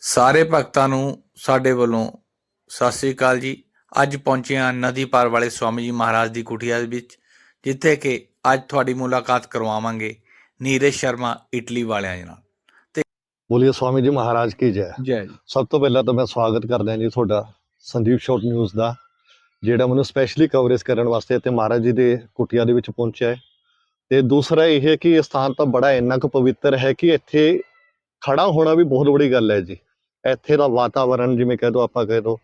ਸਾਰੇ ਭਗਤਾਂ ਨੂੰ ਸਾਡੇ ਵੱਲੋਂ ਸਤਿ ਸ੍ਰੀ ਅਕਾਲ ਜੀ। ਅੱਜ ਪਹੁੰਚੇ ਹਾਂ ਨਦੀ ਪਾਰ ਵਾਲੇ ਸਵਾਮੀ ਜੀ ਮਹਾਰਾਜ ਦੀ ਕੁਟੀਆ ਦੇ ਵਿੱਚ ਜਿੱਥੇ ਕਿ ਅੱਜ ਤੁਹਾਡੀ ਮੁਲਾਕਾਤ ਕਰਵਾਵਾਂਗੇ ਨੀਰਜ ਸ਼ਰਮਾ ਇਟਲੀ ਵਾਲਿਆਂ ਨਾਲ। ਬੋਲੀਏ ਸਵਾਮੀ ਜੀ ਮਹਾਰਾਜ ਕੀ ਜੈ। ਜੈ ਸਭ ਤੋਂ ਪਹਿਲਾਂ ਤਾਂ ਮੈਂ ਸਵਾਗਤ ਕਰਦਾ ਜੀ ਤੁਹਾਡਾ ਸੰਦੀਪ ਸ਼ਾਰਟ ਨਿਊਜ਼ ਦਾ ਜਿਹੜਾ ਮੈਨੂੰ ਸਪੈਸ਼ਲੀ ਕਵਰੇਜ ਕਰਨ ਵਾਸਤੇ ਤੇ ਮਹਾਰਾਜ ਜੀ ਦੇ ਕੁਟੀਆ ਦੇ ਵਿੱਚ ਪਹੁੰਚਿਆ ਹੈ। ਤੇ ਦੂਸਰਾ ਇਹ ਹੈ ਕਿ ਇਹ ਸਥਾਨ ਤਾਂ ਬੜਾ ਇੰਨਾ ਕੁ ਪਵਿੱਤਰ ਹੈ ਕਿ ਇੱਥੇ ਖੜਾ ਹੋਣਾ ਵੀ ਬਹੁਤ ਵੱਡੀ ਗੱਲ ਹੈ ਜੀ। ਇੱਥੇ ਦਾ ਵਾਤਾਵਰਣ ਜਿਵੇਂ ਕਹਿ ਦੋ, ਆਪਾਂ ਕਹਿ ਦੋ,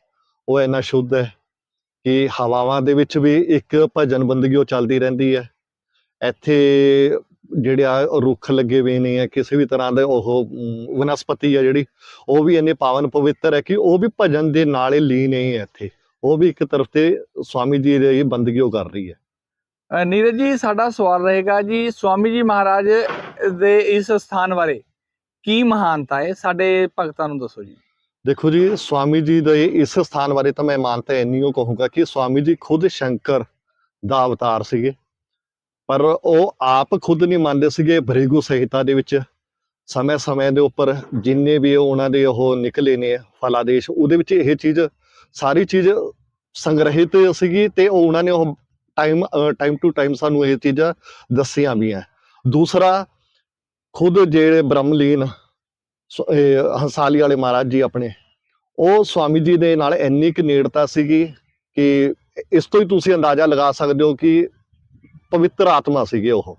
ਉਹ ਇੰਨਾ ਸ਼ੁੱਧ ਹੈ ਕਿ ਹਵਾਵਾਂ ਦੇ ਵਿੱਚ ਵੀ ਇੱਕ ਭਜਨ ਬੰਦਗੀ ਉਹ ਚੱਲਦੀ ਰਹਿੰਦੀ ਹੈ। ਇੱਥੇ ਜਿਹੜੇ ਆ ਰੁੱਖ ਲੱਗੇ ਹੋਏ ਨੇ ਆ ਕਿਸੇ ਵੀ ਤਰ੍ਹਾਂ ਦੇ ਉਹ ਵਨਸਪਤੀ ਆ ਜਿਹੜੀ, ਉਹ ਵੀ ਇੰਨੇ ਪਾਵਨ ਪਵਿੱਤਰ ਹੈ ਕਿ ਉਹ ਵੀ ਭਜਨ ਦੇ ਨਾਲ ਹੀ ਲੀਨ ਹੈ ਇੱਥੇ। ਉਹ ਵੀ ਇੱਕ ਤਰਫ ਤੇ ਸਵਾਮੀ ਜੀ ਦੀ ਬੰਦਗੀ ਉਹ ਕਰ ਰਹੀ ਹੈ। ਨੀਰਜ ਜੀ, ਸਾਡਾ ਸਵਾਲ ਰਹੇਗਾ ਜੀ, ਸਵਾਮੀ ਜੀ ਮਹਾਰਾਜ ਦੇ ਇਸ ਸਥਾਨ ਬਾਰੇ। ਕੀ ਮਹਾਨਤਾ ਹੈ? ਸਾਡੇ ਭਗਤਾਂ ਨੂੰ ਦੱਸੋ ਜੀ। ਦੇਖੋ ਜੀ, ਸਵਾਮੀ ਜੀ ਦੇ ਇਸ ਸਥਾਨ ਬਾਰੇ ਤਾਂ ਮੈਂ ਮਾਨਤਾ ਇੰਨੀ ਉਹ ਕਹੂੰਗਾ ਕਿ ਸਵਾਮੀ ਜੀ ਖੁਦ ਸ਼ੰਕਰ ਦਾ ਅਵਤਾਰ ਸੀਗੇ। ਪਰ ਉਹ ਆਪ ਖੁਦ ਨਹੀਂ ਮੰਨਦੇ ਸੀਗੇ ਭ੍ਰਿਗੂ ਸਹਿਤਾ ਦੇ ਵਿੱਚ। ਸਮੇਂ-ਸਮੇਂ ਦੇ ਉੱਪਰ ਜਿੰਨੇ ਵੀ ਉਹਨਾਂ ਦੇ ਉਹ ਨਿਕਲੇ ਨੇ ਫਲਾਦੇਸ਼, ਉਹਦੇ ਵਿੱਚ ਇਹ ਚੀਜ਼ ਸਾਰੀ ਚੀਜ਼ ਸੰਗ੍ਰਹਿਤ ਸੀਗੀ ਤੇ ਉਹਨਾਂ ਨੇ ਉਹ ਟਾਈਮ ਟਾਈਮ ਟੂ ਟਾਈਮ ਸਾਨੂੰ ਇਹ ਚੀਜ਼ਾਂ ਦੱਸੀਆਂ ਵੀ ਹੈ। ਦੂਸਰਾ, ਖੁਦ ਜਿਹੜੇ ਬ੍ਰਹਮਲੀਨ ਹੰਸਾਲੀ ਵਾਲੇ ਮਹਾਰਾਜ ਜੀ ਆਪਣੇ। ਉਹ ਸਵਾਮੀ ਜੀ ਦੇ ਨਾਲ ਇੰਨੀ ਕੁ ਨੇੜਤਾ ਸੀਗੀ ਕਿ ਇਸ ਤੋਂ ਹੀ ਤੁਸੀਂ ਅੰਦਾਜ਼ਾ ਲਗਾ ਸਕਦੇ ਹੋ ਕਿ ਪਵਿੱਤਰ ਆਤਮਾ ਸੀਗੇ ਉਹ।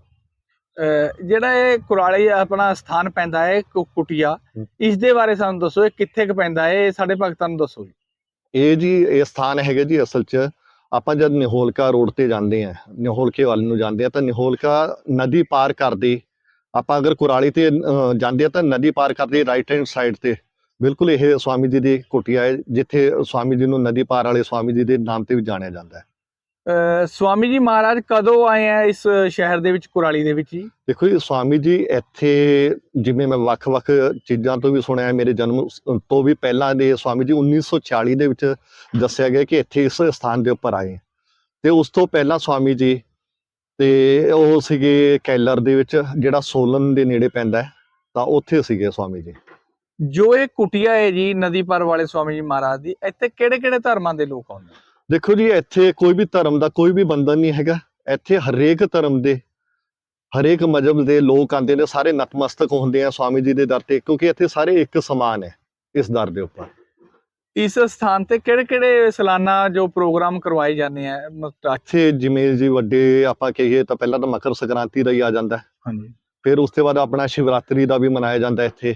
ਜਿਹੜਾ ਇਹ ਕੁਰਾਲੀ ਆਪਣਾ ਸਥਾਨ ਪੈਂਦਾ ਹੈ ਕੁਟੀਆ। ਇਸ ਦੇ ਬਾਰੇ ਸਾਨੂੰ ਦੱਸੋ ਇਹ ਕਿੱਥੇ ਕੁ ਪੈਂਦਾ ਹੈ ਇਹ ਸਾਡੇ ਭਗਤਾਂ ਨੂੰ ਦੱਸੋ ਜੀ। ਇਹ ਜੀ ਇਹ ਸਥਾਨ ਹੈਗੇ ਜੀ ਅਸਲ 'ਚ ਆਪਾਂ ਜਦ ਨਿਹੋਲਕਾ ਰੋਡ ਤੇ ਜਾਂਦੇ ਆ ਨਿਹੋਲਕੇ ਵੱਲ ਨੂੰ ਜਾਂਦੇ ਆ ਤਾਂ ਨਿਹੋਲਕਾ ਨਦੀ ਪਾਰ ਕਰਦੇ ਆਪਾਂ ਅਗਰ ਕੁਰਾਲੀ ਤੇ ਜਾਂਦੇ ਆ ਤਾਂ ਨਦੀ ਪਾਰ ਕਰਦੇ ਰਾਈਟ ਹੈਂਡ ਸਾਈਡ ਤੇ। ਬਿਲਕੁਲ ਇਹ ਸਵਾਮੀ ਜੀ ਦੀ ਕੁਟੀਆ ਹੈ ਜਿੱਥੇ ਸਵਾਮੀ ਜੀ ਨੂੰ ਨਦੀ ਪਾਰ ਵਾਲੇ ਸਵਾਮੀ ਜੀ ਦੇ ਨਾਮ ਤੇ ਵੀ ਜਾਣਿਆ ਜਾਂਦਾ ਹੈ। ਸਵਾਮੀ ਜੀ ਮਹਾਰਾਜ ਕਦੋਂ ਆਏ ਆ ਇਸ ਸ਼ਹਿਰ ਦੇ ਵਿੱਚ ਕੁਰਾਲੀ ਦੇ ਵਿੱਚ ਜੀ? ਦੇਖੋ ਜੀ ਸਵਾਮੀ ਜੀ ਇੱਥੇ ਜਿਵੇਂ ਮੈਂ ਵੱਖ-ਵੱਖ ਚੀਜ਼ਾਂ ਤੋਂ ਵੀ ਸੁਣਿਆ ਮੇਰੇ ਜਨਮ ਤੋਂ ਵੀ ਪਹਿਲਾਂ ਦੇ ਸਵਾਮੀ ਜੀ 1940 ਦੇ ਵਿੱਚ ਦੱਸਿਆ ਗਿਆ ਕਿ ਇੱਥੇ ਇਸ ਸਥਾਨ ਦੇ ਉੱਪਰ ਆਏ। ਤੇ ਉਸ ਤੋਂ ਪਹਿਲਾਂ ਸਵਾਮੀ ਜੀ ਤੇ ਉਹ ਸੀਗੇ ਕੈਲਰ ਦੇ ਵਿੱਚ ਜਿਹੜਾ ਸੋਲਨ ਦੇ ਨੇੜੇ ਪੈਂਦਾ ਹੈ ਤਾਂ ਉੱਥੇ ਸੀਗੇ ਸਵਾਮੀ ਜੀ। ਜੋ ਇਹ ਕੁਟੀਆ ਹੈ ਜੀ ਨਦੀ ਪਾਰ ਵਾਲੇ ਸਵਾਮੀ ਜੀ ਮਹਾਰਾਜ ਦੀ ਇੱਥੇ ਕਿਹੜੇ ਕਿਹੜੇ ਧਰਮਾਂ ਦੇ ਲੋਕ ਆਉਂਦੇ? ਦੇਖੋ ਜੀ ਇੱਥੇ ਕੋਈ ਵੀ ਧਰਮ ਦਾ ਕੋਈ ਵੀ ਬੰਧਨ ਨਹੀਂ ਹੈਗਾ। ਇੱਥੇ ਹਰੇਕ ਧਰਮ ਦੇ ਹਰੇਕ ਮਜ਼ਹਬ ਦੇ ਲੋਕ ਆਉਂਦੇ ਨੇ ਸਾਰੇ ਨਤਮਸਤਕ ਹੁੰਦੇ ਆ ਸਵਾਮੀ ਜੀ ਦੇ ਦਰ ਤੇ ਕਿਉਂਕਿ ਇੱਥੇ ਸਾਰੇ ਇੱਕ ਸਮਾਨ ਹੈ ਇਸ ਦਰ ਦੇ ਉੱਪਰ। ਇਸ ਸਥਾਨ ਤੇ ਕਿਹੜੇ ਕਿਹੜੇ ਸਾਲਾਨਾ ਜੋ ਪ੍ਰੋਗਰਾਮ ਕਰਵਾਏ ਜਾਂਦੇ ਆ? ਮਤਲਬ ਇੱਥੇ ਜਿਵੇਂ ਜੀ ਵੱਡੇ ਆਪਾਂ ਕਹੀਏ ਤਾਂ ਪਹਿਲਾਂ ਤਾਂ ਮਕਰ ਸੰਕ੍ਰਾਂਤੀ ਦਾ ਹੀ ਆ ਜਾਂਦਾ। ਹਾਂਜੀ। ਫਿਰ ਉਸ ਤੋਂ ਬਾਅਦ ਆਪਣਾ ਸ਼ਿਵਰਾਤਰੀ ਦਾ ਵੀ ਮਨਾਇਆ ਜਾਂਦਾ ਇੱਥੇ।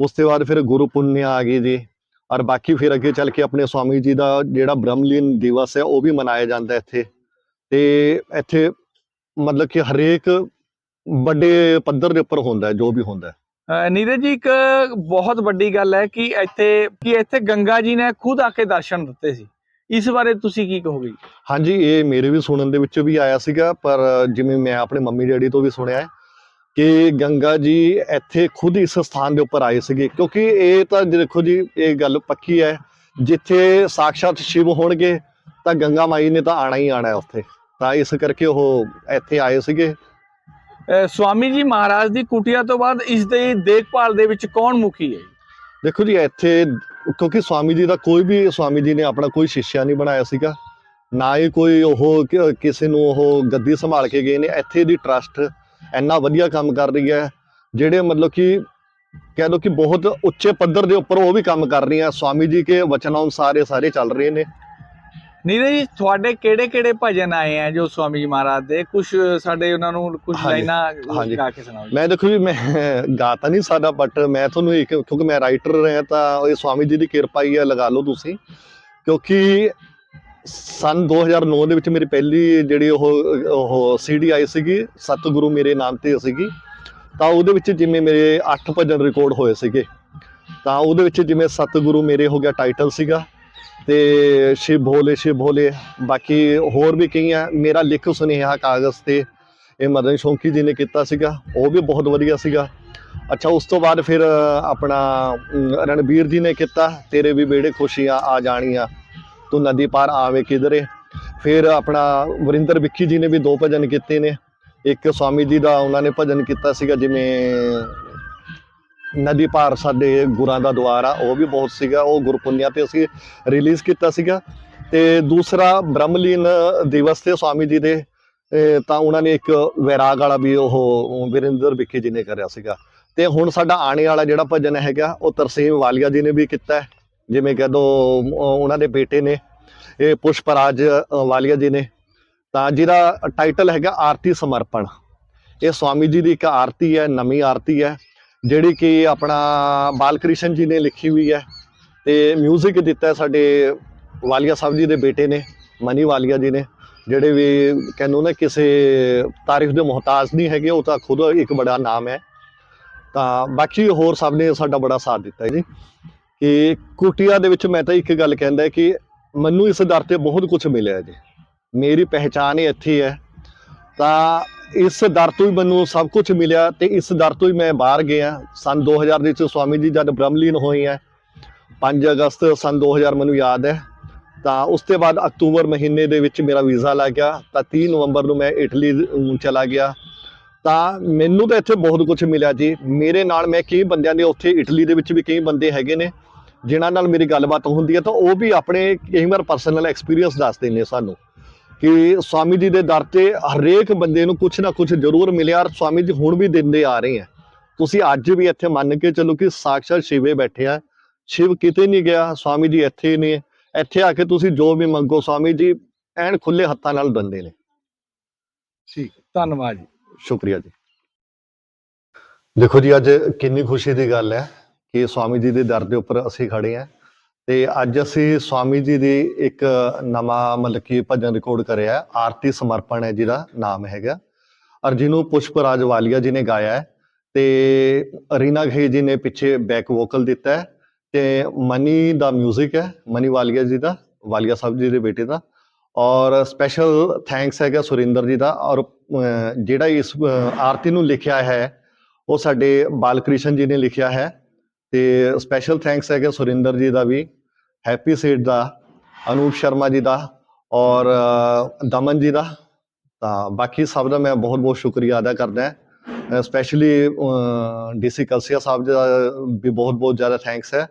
ਉਸ ਤੋਂ ਬਾਅਦ ਫਿਰ ਗੁਰੂ ਪੁੰਨਿਆ ਆ ਗਈ ਜੀ। ਔਰ ਬਾਕੀ ਫਿਰ ਅੱਗੇ ਚੱਲ ਕੇ ਆਪਣੇ ਸਵਾਮੀ ਜੀ ਦਾ ਜਿਹੜਾ ਬ੍ਰਹਮਲੀਨ ਦਿਵਸ ਹੈ ਉਹ ਵੀ ਮਨਾਇਆ ਜਾਂਦਾ ਇੱਥੇ। ਤੇ ਇੱਥੇ ਮਤਲਬ ਕਿ ਹਰੇਕ ਵੱਡੇ ਪੱਧਰ ਦੇ ਉੱਪਰ ਹੁੰਦਾ ਜੋ ਵੀ ਹੁੰਦਾ ਨੀਰਜ ਜੀ, ਇੱਕ ਬਹੁਤ ਵੱਡੀ ਗੱਲ ਹੈ ਕਿ ਇੱਥੇ ਕਿ ਇੱਥੇ ਗੰਗਾ ਜੀ ਨੇ ਖੁਦ ਆ ਕੇ ਦਰਸ਼ਨ ਦਿੱਤੇ ਸੀ। ਇਸ ਬਾਰੇ ਤੁਸੀਂ ਕੀ ਕਹੋਗੇ? ਹਾਂਜੀ, ਇਹ ਮੇਰੇ ਵੀ ਸੁਣਨ ਦੇ ਵਿੱਚ ਵੀ ਆਇਆ ਸੀਗਾ, ਪਰ ਜਿਵੇਂ ਮੈਂ ਆਪਣੇ ਮੰਮੀ ਡੈਡੀ ਤੋਂ ਵੀ ਸੁਣਿਆ ਹੈ ਕਿ ਗੰਗਾ ਜੀ ਇੱਥੇ ਖੁਦ ਇਸ ਸਥਾਨ ਦੇ ਉੱਪਰ ਆਏ ਸੀਗੇ। ਕਿਉਂਕਿ ਇਹ ਤਾਂ ਦੇਖੋ ਜੀ, ਇਹ ਗੱਲ ਪੱਕੀ ਹੈ, ਜਿੱਥੇ ਸਾਕਸ਼ਾਤ ਸ਼ਿਵ ਹੋਣਗੇ, ਤਾਂ ਗੰਗਾ ਮਾਈ ਨੇ ਤਾਂ ਆਣਾ ਹੀ ਆਣਾ ਹੈ ਉੱਥੇ। ਤਾਂ ਇਸ ਕਰਕੇ ਉਹ ਇੱਥੇ ਆਏ ਸੀਗੇ। ਸਵਾਮੀ ਜੀ ਮਹਾਰਾਜ ਦੀ ਕੁਟੀਆ ਤੋਂ ਬਾਅਦ ਇਸ ਦੀ ਦੇਖਭਾਲ ਦੇ ਵਿੱਚ ਕੌਣ ਮੁਖੀ ਹੈ? ਦੇਖੋ ਜੀ, ਇੱਥੇ ਕਿਉਂਕਿ ਸਵਾਮੀ ਜੀ ਦਾ ਕੋਈ ਵੀ ਸਵਾਮੀ ਜੀ ਨੇ ਆਪਣਾ ਕੋਈ ਸ਼ਿਸ਼ਿਆ ਨਹੀਂ ਬਣਾਇਆ ਸੀਗਾ। ਨਾ ਹੀ ਕੋਈ ਉਹ ਕਿਸੇ ਨੂੰ ਉਹ ਗੱਦੀ ਸੰਭਾਲ ਕੇ ਗਏ ਨੇ। ਇੱਥੇ ਦੀ ਟਰਸਟ ਇੰਨਾ ਵਧੀਆ ਕੰਮ ਕਰ ਰਹੀ ਹੈ, ਜਿਹੜੇ ਮਤਲਬ ਕਿ ਕਹਿ ਲਓ ਕਿ ਬਹੁਤ ਉੱਚੇ ਪੱਧਰ ਦੇ ਉੱਪਰ ਉਹ ਵੀ ਕੰਮ ਕਰ ਰਹੀਆਂ। ਸਵਾਮੀ ਜੀ ਕੇ ਵਚਨ ਅਨੁਸਾਰ ਇਹ ਸਾਰੇ ਚੱਲ ਰਹੇ ਨੇ। ਨੀਰਜ ਜੀ ਤੁਹਾਡੇ ਕਿਹੜੇ ਕਿਹੜੇ ਭਜਨ ਆਏ ਆ ਜੋ ਸਵਾਮੀ ਜੀ ਮਹਾਰਾਜ ਦੇ? ਕੁਝ ਸਾਡੇ ਉਹਨਾਂ ਨੂੰ ਕੁਝ ਲਾਈਨਾਂ। ਗਾ ਕੇ ਸੁਣਾਓ। ਮੈਂ ਦੇਖੋ ਜੀ ਮੈਂ ਗਾ ਤਾਂ ਨਹੀਂ ਸਕਦਾ ਬਟ ਮੈਂ ਤੁਹਾਨੂੰ ਇੱਕ ਕਿਉਂਕਿ ਮੈਂ ਰਾਈਟਰ ਰਿਹਾ ਤਾਂ ਇਹ ਸਵਾਮੀ ਜੀ ਦੀ ਕਿਰਪਾ ਹੀ ਹੈ ਲਗਾ ਲਓ ਤੁਸੀਂ। ਕਿਉਂਕਿ ਸਨ 2009 ਦੇ ਵਿੱਚ ਮੇਰੀ ਪਹਿਲੀ ਜਿਹੜੀ ਉਹ ਉਹ ਸੀਡੀ ਆਈ ਸੀਗੀ ਸਤਿਗੁਰੂ ਮੇਰੇ ਨਾਮ ਤੇ ਸੀਗੀ। ਤਾਂ ਉਹਦੇ ਵਿੱਚ ਜਿਵੇਂ ਮੇਰੇ 8 ਭਜਨ ਰਿਕਾਰਡ ਹੋਏ ਸੀਗੇ। ਤਾਂ ਉਹਦੇ ਵਿੱਚ ਜਿਵੇਂ ਸਤਿਗੁਰੂ ਮੇਰੇ ਹੋ ਗਿਆ ਟਾਈਟਲ ਸੀਗਾ। ਤੇ ਸ਼ਿਵ ਭੋਲੇ ਸ਼ਿਵ ਭੋਲੇ, ਬਾਕੀ ਹੋਰ ਵੀ ਕਈ ਆ ਮੇਰਾ ਲਿਖ ਸੁਨੇਹਾ ਕਾਗਜ਼ ਤੇ ਇਹ ਮਦਨ ਸ਼ੌਂਕੀ ਜੀ ਨੇ ਕੀਤਾ ਸੀਗਾ, ਉਹ ਵੀ ਬਹੁਤ ਵਧੀਆ ਸੀਗਾ। ਅੱਛਾ, ਉਸ ਤੋਂ ਬਾਅਦ ਫਿਰ ਆਪਣਾ ਰਣਬੀਰ ਜੀ ਨੇ ਕੀਤਾ, ਤੇਰੇ ਵੀ ਬੇੜੇ ਖੁਸ਼ੀਆਂ ਆ ਜਾਣੀਆਂ, ਤੂੰ ਨਦੀ ਪਾਰ ਆਵੇ ਕਿਧਰੇ। ਫਿਰ ਆਪਣਾ ਵਰਿੰਦਰ ਵਿੱਕੀ ਜੀ ਨੇ ਵੀ ਦੋ ਭਜਨ ਕੀਤੇ ਨੇ, ਇੱਕ ਸਵਾਮੀ ਜੀ ਦਾ ਉਹਨਾਂ ਨੇ ਭਜਨ ਕੀਤਾ ਸੀਗਾ, ਜਿਵੇਂ ਨਦੀ ਪਾਰ ਸਾਡੇ ਗੁਰਾਂ ਦਾ ਦੁਆਰ ਆ, ਉਹ ਵੀ ਬਹੁਤ ਸੀਗਾ, ਉਹ ਗੁਰਪੁੰਨਿਆ ਤੇ ਅਸੀਂ ਰਿਲੀਜ਼ ਕੀਤਾ ਸੀਗਾ। ਤੇ ਦੂਸਰਾ ਬ੍ਰਹਮਲੀਨ ਦਿਵਸ ਤੇ ਸਵਾਮੀ ਜੀ ਦੇ, ਤਾਂ ਉਹਨਾਂ ਨੇ ਇੱਕ ਵੈਰਾਗ ਵਾਲਾ ਵੀ ਉਹ ਵਿਰਿੰਦਰ ਵਿਖੇ ਜੀ ਨੇ ਕਰਿਆ ਸੀਗਾ। ਤੇ ਹੁਣ ਸਾਡਾ ਆਣੇ ਵਾਲਾ ਜਿਹੜਾ ਭਜਨ ਹੈਗਾ, ਉਹ ਤਰਸੀਮ ਵਾਲੀਆ ਜੀ ਨੇ ਵੀ ਕੀਤਾ ਹੈ। ਜਿਵੇਂ ਕਹਦੋ ਉਹਨਾਂ ਦੇ ਬੇਟੇ ਨੇ, ਇਹ ਪੁਸ਼ਪਰਾਜ ਵਾਲੀਆ ਜੀ ਨੇ। ਤਾਂ ਜਿਹਦਾ ਟਾਈਟਲ ਹੈਗਾ ਆਰਤੀ ਸਮਰਪਣ। ਇਹ ਸਵਾਮੀ ਜੀ ਦੀ ਇੱਕ ਆਰਤੀ ਹੈ, ਨਵੀਂ ਆਰਤੀ ਹੈ। ਜਿਹੜੀ ਕਿ ਆਪਣਾ ਬਾਲਕ੍ਰਿਸ਼ਨ ਜੀ ਨੇ ਲਿਖੀ ਹੋਈ ਹੈ ਤੇ 뮤직 ਦਿੱਤਾ ਸਾਡੇ ਵਾਲੀਆ ਸਾਹਿਬ ਜੀ ਦੇ ਬੇਟੇ ਨੇ, ਮਨੀ ਵਾਲੀਆ ਜੀ ਨੇ, ਜਿਹੜੇ ਵੀ ਕਹਿੰਦੇ ਨੇ ਕਿਸੇ ਤਾਰੀਫ ਦੇ ਮੁਹਤਾਜ ਨਹੀਂ ਹੈਗੇ, ਉਹ ਤਾਂ ਖੁਦ ਇੱਕ ਬੜਾ ਨਾਮ ਹੈ। ਤਾਂ ਬਾਕੀ ਹੋਰ ਸਭ ਨੇ ਸਾਡਾ ਬੜਾ ਸਾਥ ਦਿੱਤਾ ਜੀ। ਕਿ ਕੁਟਿਆ ਦੇ ਵਿੱਚ ਮੈਂ ਤਾਂ ਇੱਕ ਗੱਲ ਕਹਿੰਦਾ ਕਿ ਮੈਨੂੰ ਇਸ ਦਰ ਤੇ ਬਹੁਤ ਕੁਝ ਮਿਲਿਆ ਜੀ। ਮੇਰੀ ਪਹਿਚਾਨ ਹੀ ਇੱਥੇ ਹੈ। ਤਾਂ ਇਸ ਦਰ ਤੋਂ ਹੀ ਮੈਨੂੰ ਸਭ ਕੁਝ ਮਿਲਿਆ ਤੇ ਇਸ ਦਰ ਤੋਂ ਹੀ ਮੈਂ ਬਾਹਰ ਗਿਆ। ਸਨ 2000 ਦੇ ਵਿੱਚ ਸਵਾਮੀ ਜੀ ਜਦ ਬ੍ਰਹਮਲੀਨ ਹੋਏ ਹੈ 5 ਅਗਸਤ ਸਨ 2000 ਮੈਨੂੰ ਯਾਦ ਹੈ, ਤਾਂ ਉਸ ਤੋਂ ਬਾਅਦ ਅਕਤੂਬਰ ਮਹੀਨੇ ਦੇ ਵਿੱਚ ਮੇਰਾ ਵੀਜ਼ਾ ਲੱਗ ਗਿਆ, ਤਾਂ 30 ਨਵੰਬਰ ਨੂੰ ਮੈਂ ਇਟਲੀ ਚਲਾ ਗਿਆ। ਤਾਂ ਮੈਨੂੰ ਤਾਂ ਇੱਥੇ ਬਹੁਤ ਕੁਝ ਮਿਲਿਆ ਜੀ। ਮੇਰੇ ਨਾਲ ਮੈਂ ਕਈ ਬੰਦਿਆਂ ਦੇ ਉੱਥੇ ਇਟਲੀ ਦੇ ਵਿੱਚ ਵੀ ਕਈ ਬੰਦੇ ਹੈਗੇ ਨੇ, ਜਿਨ੍ਹਾਂ ਨਾਲ ਮੇਰੀ ਗੱਲਬਾਤ ਹੁੰਦੀ ਹੈ, ਤਾਂ ਉਹ ਵੀ ਆਪਣੇ ਕਈ ਵਾਰ ਪਰਸਨਲ ਐਕਸਪੀਰੀਅੰਸ ਦੱਸਦੇ ਨੇ ਸਾਨੂੰ। ਕਿ ਸਵਾਮੀ ਜੀ ਦੇ ਦਰ ਤੇ ਹਰੇਕ ਬੰਦੇ ਨੂੰ ਕੁਝ ਨਾ ਕੁਝ ਜ਼ਰੂਰ ਮਿਲਿਆ ਔਰ ਸਵਾਮੀ ਜੀ ਹੁਣ ਵੀ ਦਿੰਦੇ ਆ ਰਹੇ ਆ। ਤੁਸੀਂ ਅੱਜ ਵੀ ਇੱਥੇ ਮੰਨ ਕੇ ਚੱਲੋ ਕਿ ਸਾਕਸ਼ਾਤ ਸ਼ਿਵੇ ਬੈਠੇ ਆ। ਸ਼ਿਵ ਕਿਤੇ ਨਹੀਂ ਗਿਆ ਸਵਾਮੀ ਜੀ ਇੱਥੇ ਨੇ। ਇੱਥੇ ਆ ਕੇ ਤੁਸੀਂ ਜੋ ਵੀ ਮੰਗੋ ਸਵਾਮੀ ਜੀ ਐਨ ਖੁੱਲੇ ਹੱਥਾਂ ਨਾਲ ਦਿੰਦੇ ਨੇ। ਠੀਕ। ਧੰਨਵਾਦ ਜੀ। ਸ਼ੁਕਰੀਆ ਜੀ। ਦੇਖੋ ਜੀ ਅੱਜ ਕਿੰਨੀ ਖੁਸ਼ੀ ਦੀ ਗੱਲ ਹੈ ਕਿ ਸਵਾਮੀ ਜੀ ਦੇ ਦਰ ਦੇ ਉੱਪਰ ਅਸੀਂ ਖੜੇ ਆ। ਤੇ ਅੱਜ ਅਸੀਂ ਸਵਾਮੀ ਜੀ ਦੀ ਇੱਕ ਨਵਾਂ ਮਤਲਬ ਕਿ ਭਜਨ ਰਿਕਾਰਡ ਕਰਿਆ ਆਰਤੀ ਸਮਰਪਣ ਹੈ ਜਿਹਦਾ ਨਾਮ ਹੈਗਾ। ਔਰ ਜਿਹਨੂੰ ਪੁਸ਼ਪ ਰਾਜ ਵਾਲੀਆ ਜੀ ਨੇ ਗਾਇਆ ਹੈ ਤੇ ਰੀਨਾ ਘੇ ਜੀ ਨੇ ਪਿੱਛੇ ਬੈਕ ਵੋਕਲ ਦਿੱਤਾ ਹੈ ਤੇ ਮਨੀ ਦਾ 뮤직 ਹੈ, ਮਨੀ ਵਾਲੀਆ ਜੀ ਦਾ, ਵਾਲੀਆ ਸਾਹਿਬ ਜੀ ਦੇ ਬੇਟੇ ਦਾ। ਔਰ ਸਪੈਸ਼ਲ ਥੈਂਕਸ ਹੈਗਾ ਸੁਰਿੰਦਰ ਜੀ ਦਾ ਔਰ ਜਿਹੜਾ ਇਸ ਆਰਤੀ ਨੂੰ ਲਿਖਿਆ ਹੈ, ਉਹ ਸਾਡੇ ਬਾਲਕ੍ਰਿਸ਼ਨ ਜੀ ਨੇ ਲਿਖਿਆ ਹੈ। ਤੇ ਸਪੈਸ਼ਲ ਥੈਂਕਸ ਹੈਗਾ ਸੁਰਿੰਦਰ ਜੀ ਦਾ ਵੀ ਹੈਪੀ ਸੀਟ ਦਾ ਅਨੂਪ ਸ਼ਰਮਾ ਜੀ ਦਾ ਔਰ ਦਮਨ ਜੀ ਦਾ। ਤਾਂ ਬਾਕੀ ਸਭ ਦਾ ਮੈਂ ਬਹੁਤ ਬਹੁਤ ਸ਼ੁਕਰੀਆ ਅਦਾ ਕਰਦਾ ਹਾਂ। ਸਪੈਸ਼ਲੀ ਡੀਸੀ ਕਲਸੀਆ ਸਾਹਿਬ ਜੀ ਦਾ ਵੀ ਬਹੁਤ ਬਹੁਤ ਜ਼ਿਆਦਾ ਥੈਂਕਸ ਹੈ।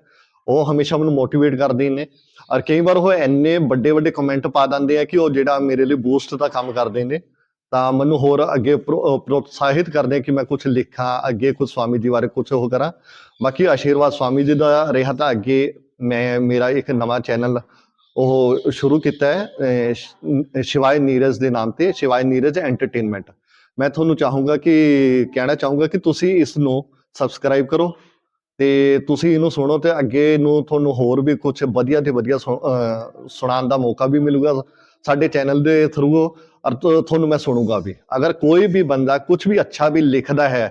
ਉਹ ਹਮੇਸ਼ਾ ਮੈਨੂੰ ਮੋਟੀਵੇਟ ਕਰਦੇ ਨੇ। ਔਰ ਕਈ ਵਾਰ ਉਹ ਇੰਨੇ ਵੱਡੇ ਵੱਡੇ ਕਮੈਂਟ ਪਾ ਦਿੰਦੇ ਆ ਕਿ ਉਹ ਜਿਹੜਾ ਮੇਰੇ ਲਈ ਬੂਸਟ ਦਾ ਕੰਮ ਕਰਦੇ ਨੇ। ਤਾਂ ਮੈਨੂੰ ਹੋਰ ਅੱਗੇ ਪ੍ਰੋ- ਪ੍ਰੋਤਸਾਹਿਤ ਕਰਦੇ ਕਿ ਮੈਂ ਕੁਝ ਲਿਖਾਂ, ਅੱਗੇ ਕੁਝ ਸਵਾਮੀ ਜੀ ਬਾਰੇ ਕੁਝ ਉਹ ਕਰਾਂ। ਬਾਕੀ ਆਸ਼ੀਰਵਾਦ ਸਵਾਮੀ ਜੀ ਦਾ ਰਿਹਾ ਤਾਂ ਅੱਗੇ ਮੈਂ, ਮੇਰਾ ਇੱਕ ਨਵਾਂ ਚੈਨਲ ਉਹ ਸ਼ੁਰੂ ਕੀਤਾ ਹੈ ਸ਼ਿਵਾਏ ਨੀਰਜ ਦੇ ਨਾਮ ਤੇ, ਸ਼ਿਵਾਏ ਨੀਰਜ ਐਂਟਰਟੇਨਮੈਂਟ। ਮੈਂ ਤੁਹਾਨੂੰ ਚਾਹੂੰਗਾ ਕਿ, ਕਹਿਣਾ ਚਾਹੂੰਗਾ ਕਿ ਤੁਸੀਂ ਇਸ ਨੂੰ ਸਬਸਕ੍ਰਾਈਬ ਕਰੋ ਤੇ ਤੁਸੀਂ ਇਹਨੂੰ ਸੁਣੋ ਤੇ ਅੱਗੇ ਨੂੰ ਤੁਹਾਨੂੰ ਹੋਰ ਵੀ ਕੁਝ ਵਧੀਆ ਤੇ ਵਧੀਆ ਸੁਣ- ਸੁਣਾਉਣ ਦਾ ਮੌਕਾ ਵੀ ਮਿਲੂਗਾ। ਸਾਡੇ ਚੈਨਲ ਦੇ ਥਰੂ ਔਰ ਤੁਹਾਨੂੰ ਮੈਂ ਸੁਣੂਗਾ ਵੀ। ਅਗਰ ਕੋਈ ਵੀ ਬੰਦਾ ਕੁਝ ਵੀ ਅੱਛਾ ਵੀ ਲਿਖਦਾ ਹੈ,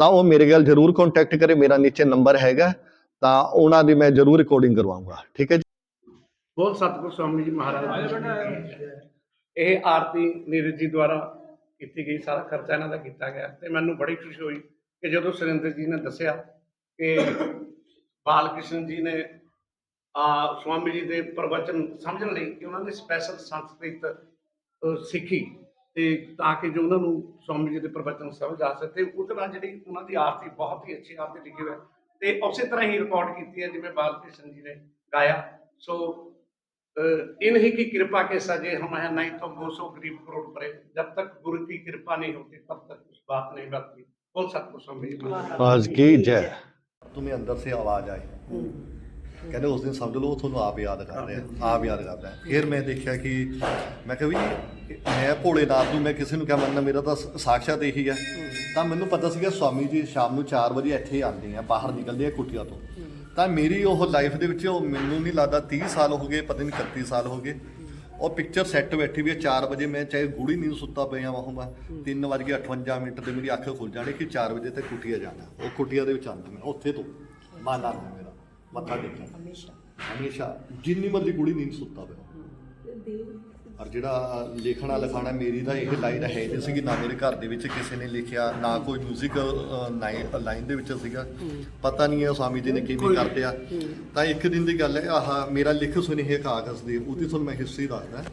ਤਾਂ ਉਹ ਮੇਰੇ ਨਾਲ ਜਰੂਰ ਕੰਟੈਕਟ ਕਰੇ, ਮੇਰਾ ਨੀਚੇ ਨੰਬਰ ਹੈਗਾ, ਤਾਂ ਉਹਨਾਂ ਦੀ ਮੈਂ ਜਰੂਰ ਰਿਕਾਰਡਿੰਗ ਕਰਵਾਉਂਗਾ। ਠੀਕ ਹੈ ਜੀ? ਬੋਲ ਸਤਿਗੁਰ ਸਵਾਮੀ ਜੀ ਮਹਾਰਾਜ ਇਹ ਆਰਤੀ ਨੀਰਜ ਜੀ ਦੁਆਰਾ ਕੀਤੀ ਗਈ, ਸਾਰਾ ਖਰਚਾ ਇਹਨਾਂ ਦਾ ਕੀਤਾ ਗਿਆ। ਤੇ ਮੈਨੂੰ ਬੜੀ ਖੁਸ਼ੀ ਹੋਈ ਕਿ ਜਦੋਂ ਸੁਰਿੰਦਰ ਜੀ ਨੇ ਦੱਸਿਆ ਕਿ ਬਾਲ ਕ੍ਰਿਸ਼ਨ ਜੀ ਨੇ ਸਵਾਮੀ ਜੀ ਦੇ ਪ੍ਰਵਚਨ ਸਮਝਣ ਲਈ ਕਿ ਉਹਨਾਂ ਨੇ ਸਪੈਸ਼ਲ ਸੰਸਕ੍ਰਿਤ ਅ, ਸਿੱਖੀ ਤੇ ਤਾਂ ਕਿ ਜੋ ਉਹਨਾਂ ਨੂੰ ਸਵਾਮੀ ਜੀ ਦੇ ਪ੍ਰਵਚਨ ਸਮਝ ਆ ਸਕੇ ਉਹਦੇ ਨਾਲ ਜਿਹੜੀ ਉਹਨਾਂ ਦੀ ਆਰਤੀ ਬਹੁਤ ਹੀ ਅੱਛੀ ਆਰਤੀ ਲਿਖੀ ਹੋਈ ਹੈ ਤੇ ਉਸੇ ਤਰ੍ਹਾਂ ਹੀ ਰਿਕਾਰਡ ਕੀਤੀ ਹੈ ਜਿਵੇਂ ਬਾਲ ਕ੍ਰਿਸ਼ਨ ਜੀ ਨੇ ਗਾਇਆ ਸੋ इन्हीं की कृपा के सजे हम हैं नहीं तो वो सौ गरीब करोड़ परे जब तक गुरु की कृपा नहीं होती तब तक कुछ बात नहीं बनती बोल सतगुरु स्वामी जी महाराज। आज की जय तुम्हें अंदर से आवाज आई ਕਹਿੰਦੇ ਉਸ ਦਿਨ ਸਮਝ ਲਓ ਉਹ ਤੁਹਾਨੂੰ ਆਪ ਯਾਦ ਕਰ ਰਿਹਾ ਆਪ ਯਾਦ ਕਰਦਾ। ਫਿਰ ਮੈਂ ਦੇਖਿਆ ਕਿ ਮੈਂ ਕਿਹਾ ਵੀ ਮੈਂ ਭੋਲੇਨਾਥ ਨੂੰ ਮੈਂ ਕਿਸੇ ਨੂੰ ਕਿਹਾ ਮੰਨਣਾ ਮੇਰਾ ਤਾਂ ਸ- ਸਾਕਸ਼ਾਤ ਇਹੀ ਹੈ। ਤਾਂ ਮੈਨੂੰ ਪਤਾ ਸੀਗਾ ਸਵਾਮੀ ਜੀ ਸ਼ਾਮ ਨੂੰ 4 ਵਜੇ ਇੱਥੇ ਆਉਂਦੇ ਆ ਬਾਹਰ ਨਿਕਲਦੇ ਆ ਕੁਟੀਆ ਤੋਂ। ਤਾਂ ਮੇਰੀ ਉਹ ਲਾਈਫ ਦੇ ਵਿੱਚ ਉਹ ਮੈਨੂੰ ਨਹੀਂ ਲੱਗਦਾ 30 ਸਾਲ ਹੋ ਗਏ ਪਤਾ ਨਹੀਂ 31 ਸਾਲ ਹੋ ਗਏ। ਉਹ ਪਿਕਚਰ ਸੈੱਟ ਬੈਠੀ ਵੀ 4 ਵਜੇ ਮੈਂ ਚਾਹੇ ਗੂੜੀ ਨੀਂਦ ਸੁੱਤਾ ਪਿਆ ਵਾਹੂੰਗਾ 3 ਵਜੇ 58 ਮਿੰਟ ਤੇ ਮੇਰੀ ਅੱਖ ਖੁੱਲ ਜਾਣੀ ਕਿ 4 ਵਜੇ ਤੱਕ ਕੁਟੀਆ ਜਾਣਾ। ਉਹ ਕੁਟੀਆ ਦੇ ਵਿੱਚ ਆਉਂਦਾ ਮੈਂ ਉੱਥੇ ਤੋਂ। ਮਾਨਾ ਮੇਰਾ। ਮੱਥਾ ਟੇਕਣ ਹਮੇਸ਼ਾ। ਹਮੇਸ਼ਾ। ਜਿੰਨੀ ਮਰਜ਼ੀ ਕੁੜੀ ਨੀਂਦ ਸੁੱਤਾ ਪਿਆ ਔਰ ਜਿਹੜਾ ਲਿਖਣਾ ਲਿਖਾਣਾ ਮੇਰੀ ਤਾਂ ਇਹ ਲਾਈਨ ਹੈ ਨਹੀਂ ਸੀਗੀ ਨਾ ਮੇਰੇ ਘਰ ਦੇ ਵਿੱਚ ਕਿਸੇ ਨੇ ਲਿਖਿਆ ਨਾ ਕੋਈ 뮤직 ਲਾਈਨ ਦੇ ਵਿੱਚ ਸੀਗਾ। ਪਤਾ ਨਹੀਂ ਹੈ ਸਵਾਮੀ ਜੀ ਨੇ ਕਿਵੇਂ ਕਰਦੇ ਆ। ਤਾਂ ਇੱਕ ਦਿਨ ਦੀ ਗੱਲ ਹੈ ਆਹ ਮੇਰਾ ਲਿਖ ਸੁਨੇਹੇ ਕਾਗਜ਼ ਦੇ ਉਹਦੀ ਤੁਹਾਨੂੰ ਮੈਂ ਹਿਸਟਰੀ ਦੱਸਦਾ।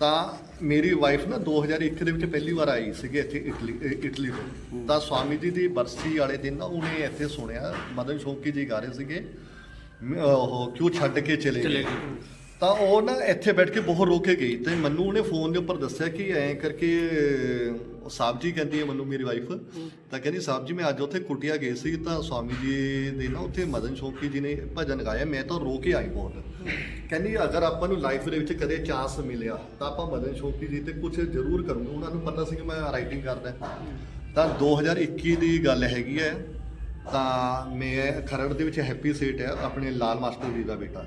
ਤਾਂ ਮੇਰੀ ਵਾਈਫ ਨਾ 2001 ਦੇ ਵਿੱਚ ਪਹਿਲੀ ਵਾਰ ਆਈ ਸੀਗੀ ਇੱਥੇ ਇਟਲੀ ਇਟਲੀ ਤੋਂ। ਤਾਂ ਸਵਾਮੀ ਜੀ ਦੀ ਬਰਸੀ ਵਾਲੇ ਦਿਨ ਨਾ ਉਹਨੇ ਇੱਥੇ ਸੁਣਿਆ ਮਦਨ ਸ਼ੌਕੀ ਜੀ ਗਾ ਰਹੇ ਸੀਗੇ। ਉਹ ਕਿਉਂ ਛੱਡ ਕੇ ਚਲੇ ਗਏ? ਤਾਂ ਉਹ ਨਾ ਇੱਥੇ ਬੈਠ ਕੇ ਬਹੁਤ ਰੋ ਕੇ ਗਈ ਤੇ ਮੈਨੂੰ ਉਹਨੇ ਫੋਨ ਦੇ ਉੱਪਰ ਦੱਸਿਆ ਕਿ ਐਂ ਕਰਕੇ ਅਹ, ਸਾਹਿਬ ਜੀ ਕਹਿੰਦੀ ਹੈ ਮੈਨੂੰ ਮੇਰੀ ਵਾਈਫ ਤਾਂ ਕਹਿੰਦੀ ਸਾਹਿਬ ਜੀ ਮੈਂ ਅੱਜ ਉੱਥੇ ਕੁਟਿਆ ਗਈ ਸੀ ਤਾਂ ਸਵਾਮੀ ਜੀ ਦੇ ਨਾ ਉੱਥੇ ਮਦਨ ਸ਼ੌਕੀ ਜੀ ਨੇ ਭਜਨ ਗਾਇਆ ਮੈਂ ਤਾਂ ਰੋ ਕੇ ਆਈ ਬਹੁਤ। ਕਹਿੰਦੀ ਅਗਰ ਆਪਾਂ ਨੂੰ ਲਾਈਫ ਦੇ ਵਿੱਚ ਕਦੇ ਚਾਂਸ ਮਿਲਿਆ ਤਾਂ ਆਪਾਂ ਮਦਨ ਸ਼ੌਕੀ ਜੀ ਤੇ ਕੁਝ ਜ਼ਰੂਰ ਕਰੂੰਗੇ। ਉਹਨਾਂ ਨੂੰ ਪਤਾ ਸੀ ਕਿ ਮੈਂ ਰਾਈਟਿੰਗ ਕਰਦਾ। ਤਾਂ 2021 ਦੀ ਗੱਲ ਹੈਗੀ ਹੈ ਤਾਂ ਮੈਂ ਖਰੜ ਦੇ ਵਿੱਚ ਹੈਪੀ ਸੇਟ ਹੈ ਆਪਣੇ ਲਾਲ ਮਾਸਟਰ ਜੀ ਦਾ ਬੇਟਾ।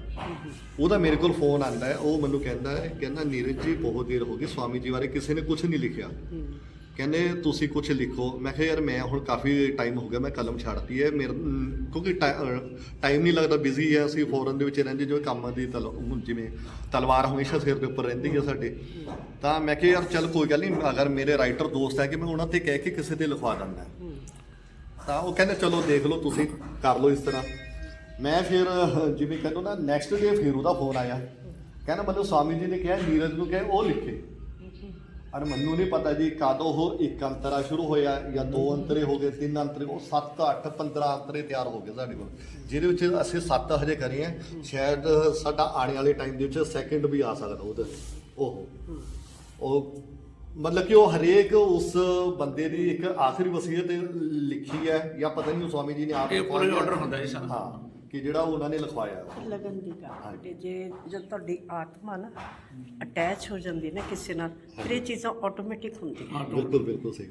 ਉਹਦਾ ਮੇਰੇ ਕੋਲ ਫੋਨ ਆਂਦਾ ਹੈ ਉਹ ਮੈਨੂੰ ਕਹਿੰਦਾ ਹੈ ਕਹਿੰਦਾ ਨੀਰਜ ਜੀ ਬਹੁਤ ਦੇਰ ਹੋ ਗਈ ਸਵਾਮੀ ਜੀ ਬਾਰੇ ਕਿਸੇ ਨੇ ਕੁਝ ਨਹੀਂ ਲਿਖਿਆ। ਕਹਿੰਦੇ ਤੁਸੀਂ ਕੁਝ ਲਿਖੋ। ਮੈਂ ਕਿਹਾ ਯਾਰ ਮੈਂ ਹੁਣ ਕਾਫੀ ਟਾਈਮ ਹੋ ਗਿਆ ਮੈਂ ਕਲਮ ਛੱਡਤੀ ਹੈ। ਮੇਰੇ ਅਮ, ਕਿਉਂਕਿ ਟਾਈਮ ਨਹੀਂ ਲੱਗਦਾ ਬਿਜ਼ੀ ਹੈ। ਅਸੀਂ ਫੋਰਨ ਦੇ ਵਿੱਚ ਰਹਿੰਦੇ ਜੋ ਕੰਮ ਦੀ ਤਲ ਜਿਵੇਂ ਤਲਵਾਰ ਹਮੇਸ਼ਾ ਸਿਰ ਦੇ ਉੱਪਰ ਰਹਿੰਦੀ ਹੈ ਸਾਡੇ। ਤਾਂ ਮੈਂ ਕਿਹਾ ਯਾਰ ਚੱਲ ਕੋਈ ਗੱਲ ਨਹੀਂ ਅਗਰ ਮੇਰੇ ਰਾਈਟਰ ਦੋਸਤ ਹੈ ਕਿ ਮੈਂ ਉਹਨਾਂ ਤੇ ਕਹਿ ਕੇ ਕਿਸੇ ਤੇ ਲਿਖਵਾ ਦਿੰਦਾ ਤਾਂ ਉਹ ਕਹਿੰਦੇ ਚਲੋ ਦੇਖ ਲਓ ਤੁਸੀਂ, ਕਰ ਲਓ ਇਸ ਤਰ੍ਹਾਂ। ਮੈਂ ਫਿਰ, ਜਿਵੇਂ ਕਹਿੰਦਾ ਨਾ ਨੈਕਸਟ ਡੇ ਫਿਰ ਉਹਦਾ ਫੋਨ ਆਇਆ। ਕਹਿੰਦਾ ਮੈਨੂੰ ਸਵਾਮੀ ਜੀ ਨੇ ਕਿਹਾ, ਨੀਰਜ ਨੂੰ ਕਹੇ, ਉਹ ਲਿਖੇ। ਅਰ ਮੈਨੂੰ ਨਹੀਂ ਪਤਾ ਜੀ ਕਦੋਂ ਉਹ ਇੱਕ ਅੰਤਰਾ ਸ਼ੁਰੂ ਹੋਇਆ, ਜਾਂ ਦੋ ਅੰਤਰੇ ਹੋ ਗਏ, ਤਿੰਨ ਅੰਤਰੇ, ਉਹ 7 8 15 ਅੰਤਰੇ ਤਿਆਰ ਹੋ ਗਏ ਸਾਡੇ ਕੋਲ। ਜਿਹਦੇ ਵਿੱਚ ਅਸੀਂ 7 ਹਜੇ ਕਰੇ ਆ ਸ਼ਾਇਦ ਸਾਡਾ ਆਉਣ ਵਾਲੇ ਟਾਈਮ ਦੇ ਵਿੱਚ ਸੈਕਿੰਡ ਵੀ ਆ ਸਕਦਾ ਉਹਦੇ, ਉਹ। ਉਹ ਮਤਲਬ ਕਿ ਉਹ ਹਰੇਕ ਉਸ ਬੰਦੇ ਦੀ ਇੱਕ ਆਖਰੀ ਵਸੀਅਤ ਲਿਖੀ ਹੈ ਜਾਂ ਪਤਾ ਨਹੀਂ ਉਹ ਸਵਾਮੀ ਜੀ ਨੇ ਆਪ ਇਹ order ਹੁੰਦਾ ਜੀ ਸਾਰਾ। ਹਾਂ ਕਿ ਜਿਹੜਾ ਉਹਨਾਂ ਨੇ ਲਿਖਵਾਇਆ ਲਗਨ ਦੀ ਗੱਲ। ਤੇ ਜੇ ਜਦ ਤੁਹਾਡੀ ਆਤਮਾ ਨਾ ਅਟੈਚ ਹੋ ਜਾਂਦੀ ਨਾ ਕਿਸੇ ਨਾਲ ਫਿਰ ਇਹ ਚੀਜ਼ਾਂ ਆਟੋਮੈਟਿਕ ਹੁੰਦੀਆਂ। ਬਿਲਕੁਲ ਬਿਲਕੁਲ ਸਹੀ